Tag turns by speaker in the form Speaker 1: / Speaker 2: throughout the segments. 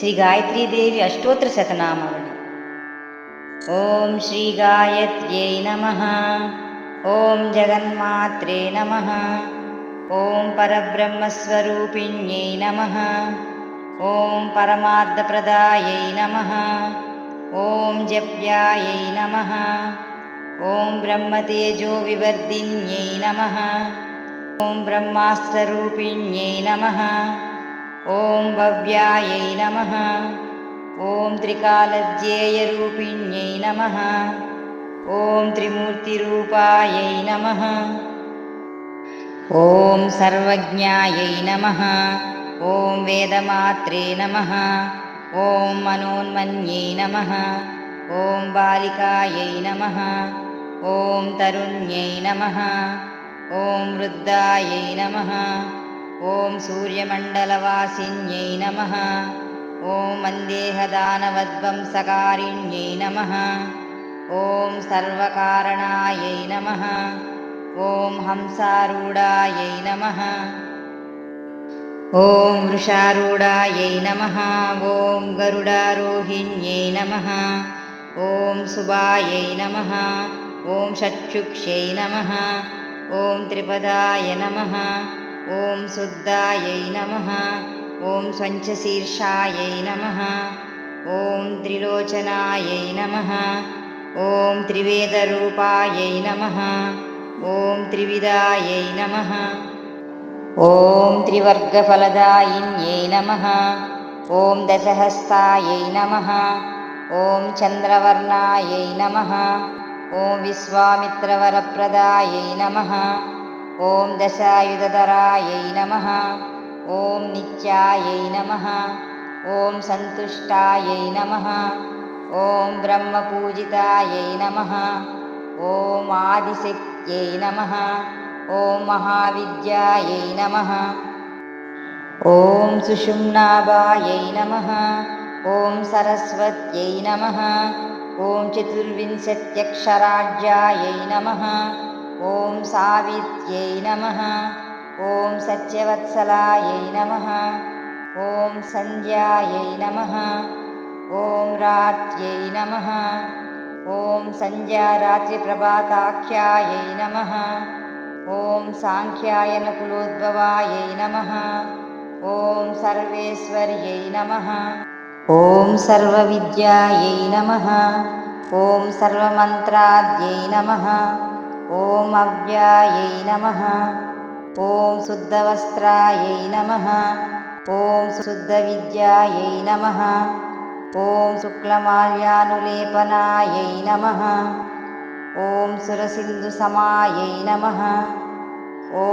Speaker 1: श्रीगायत्रीदेवी अष्टोत्तरशतनामानि ॐ श्रीगायत्र्यै नमः। ॐ जगन्मात्रे नमः। ॐ परब्रह्मस्वरूपिण्यै नमः। ॐ परमार्थप्रदायै नमः। ॐ जप्यायै नमः। ॐ ब्रह्मतेजोविवर्धिन्यै नमः। ॐ ब्रह्मास्त्ररूपिण्यै नमः। ॐ भव्यायै नमः। ॐ त्रिकालज्येयरूपिण्यै नमः। ॐ त्रिमूर्तिरूपायै नमः। ॐ सर्वज्ञायै नमः। ॐ वेदमात्रे नमः। ॐ मनोन्मन्यै नमः। ॐ बालिकायै नमः। ॐ तरुण्यै नमः। ॐ वृद्धायै नमः। ॐ सूर्यमण्डलवासिन्यै नमः। ॐ मन्देहदानवद्वंसकारिण्यै नमः। ॐ सर्वकारणायै नमः। ॐ हंसारूढायै नमः। ॐ वृषारूढायै नमः। ॐ गरुडारोहिण्यै नमः। ॐ सुभायै नमः। ॐ षट्चुक्ष्यै नमः। ॐ त्रिपदाय नमः। నమ ఓం త్రిపదాయ నమ ఓం శుద్ధాయై నమ ఓం స్వంచశీర్షాయై నమ ఓం త్రిలోచనాయై నమ ఓం త్రివేదరూపాయై నమ ఓం త్రివిదాయై నమ ఓం త్రివర్గఫలదాయిన్యై నమ ఓం దశహస్తాయై నమ ఓం చంద్రవర్ణాయై నమ ఓం విశ్వామిత్రవరప్రదాయై నమ ఓం దశాయుధరాయై నమ ఓం నిత్యాయై నమ ఓం సంతుష్టాయై నమ ఓం బ్రహ్మపూజితాయై నమ ఓం ఆదిశక్త్యై నమ ఓం మహావిద్యాయై నమ ఓం సుషుమ్నాభాయై నమ ఓం సరస్వత్యై ॐ सावित्र्यै नमः। ॐ सत्यवत्सलायै नमः। ॐ सन्ध्यायै नमः। ॐ रात्र्यै नमः। ॐ सन्ध्यारात्रिप्रभाताख्यायै नमः। ॐ साख्यायनकुलोद्भवायै नमः। ॐ सर्वेश्वर्यै नमः। ॐ सर्वविद्यायै नमः। ॐ सर्वमन्त्राद्यै नमः। ॐ अव्यायै नमः। ॐ शुद्धवस्त्रायै नमः। ॐ शुद्धविद्यायै नमः। ॐ शुक्लमाल्यानुलेपनायै नमः। ॐ सुरसिन्धुसमायै नमः। ॐ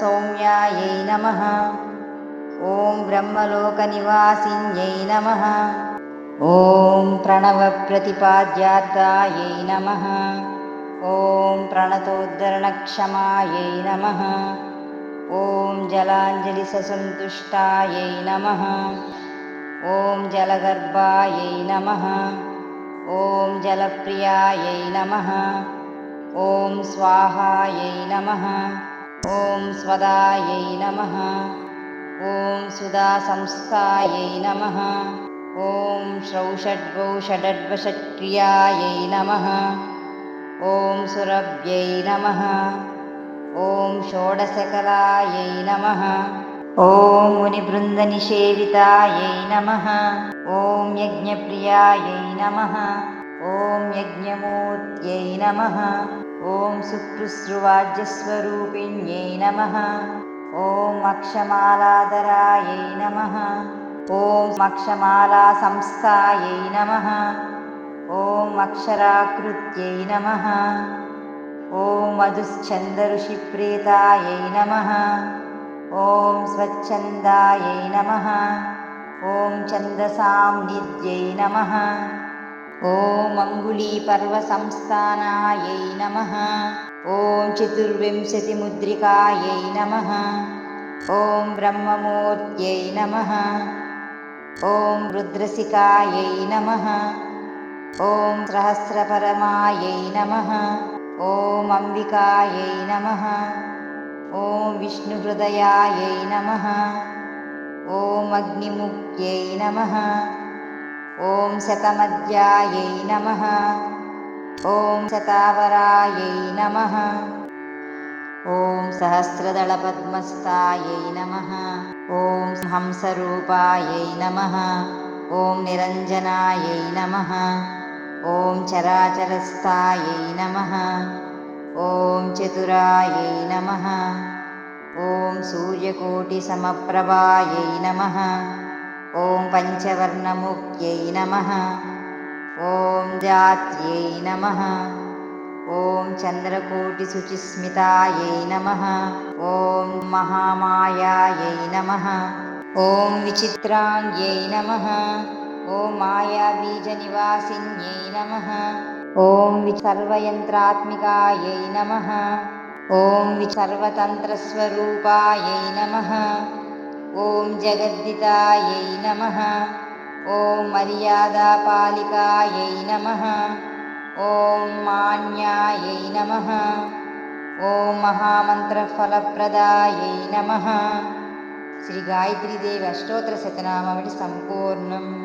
Speaker 1: सौम्यायै नमः। ॐ ब्रह्मलोकनिवासिन्यै नमः। ॐ प्रणवप्रतिपाद्यात्तायै नमः। ॐ प्रणतोद्धरणक्षमायै नमः। ॐ जलाञ्जलिससन्तुष्टायै नमः। ॐ जलगर्भायै नमः। ॐ जलप्रियायै नमः। ॐ स्वाहायै नमः। ॐ स्वदायै नमः। ॐ सुधासंस्थायै नमः। ॐ श्रौषड्गौ षडड्वषट्क्रियायै नमः। ఓం శ్రౌషడ్గౌషడడ్వషట్క్రియాయై నమ ఓం సురభ్యై నమ ఓం షోడశకలాయై నమ ఓం మునిబృందనిషేవితాయై నమ ఓం యజ్ఞప్రియాయై నమ ఓం యజ్ఞమూర్త్యై నమ ఓం శుక్రుస్రువాజ్యస్వరూపిణ్యై నమ ఓం అక్షమాలాధరాయై నమ ఓం అక్షమాలా సంస్థాయై నమ ఓం అక్షరాకృత్యై నమ ఓం మధుశ్చందఋషిప్రీతాయై నమ ఓం స్వచ్ఛందాయై నమ ఓం ఛందసాం నిద్యై నమ ఓం అంగుళీపర్వసంస్థానాయై నమ ఓం చతుర్వింశతిముద్రికాయై నమ ఓం బ్రహ్మమూర్త్యై ॐ सहस्रपरमायै नमः। ॐ अम्बिकायै नमः। ॐ विष्णुहृदयायै नमः। ॐ अग्निमुख्यै नमः। ॐ शतमध्यायै नमः। ॐ शतावरायै नमः। ॐ सहस्रदलपद्मस्तायै नमः। ॐ हंसरूपायै नमः। ॐ निरञ्जनायै नमः। చరాచరస్థాయై నమ. ఓం చతురాయై నమ. ఓం సూర్యకోటిసమప్రభాయై నమ. ఓం పంచవర్ణముఖ్యై నమ. ఓం జాత్యై నమ. ఓం చంద్రకోటిశుచిస్మితాయై నమ. ఓం మహామాయాయై నమ. ఓం విచిత్రాంగ్యై నమ. ఓం మాయాబీజనివాసిన్యై నమ. ఓం విసర్వయంత్రాత్మికాయై నమ. ఓం విసర్వతంత్రస్వరూపాయై నమ. ఓం జగద్దితాయై నమ. ఓం మర్యాదాపాలికాయై నమ. ఓం మాన్యాయై నమ. ఓం మహామంత్రఫలప్రదాయై నమ. శ్రీ గాయత్రీదేవి అష్టోత్తర శతనామమిటి సంపూర్ణం.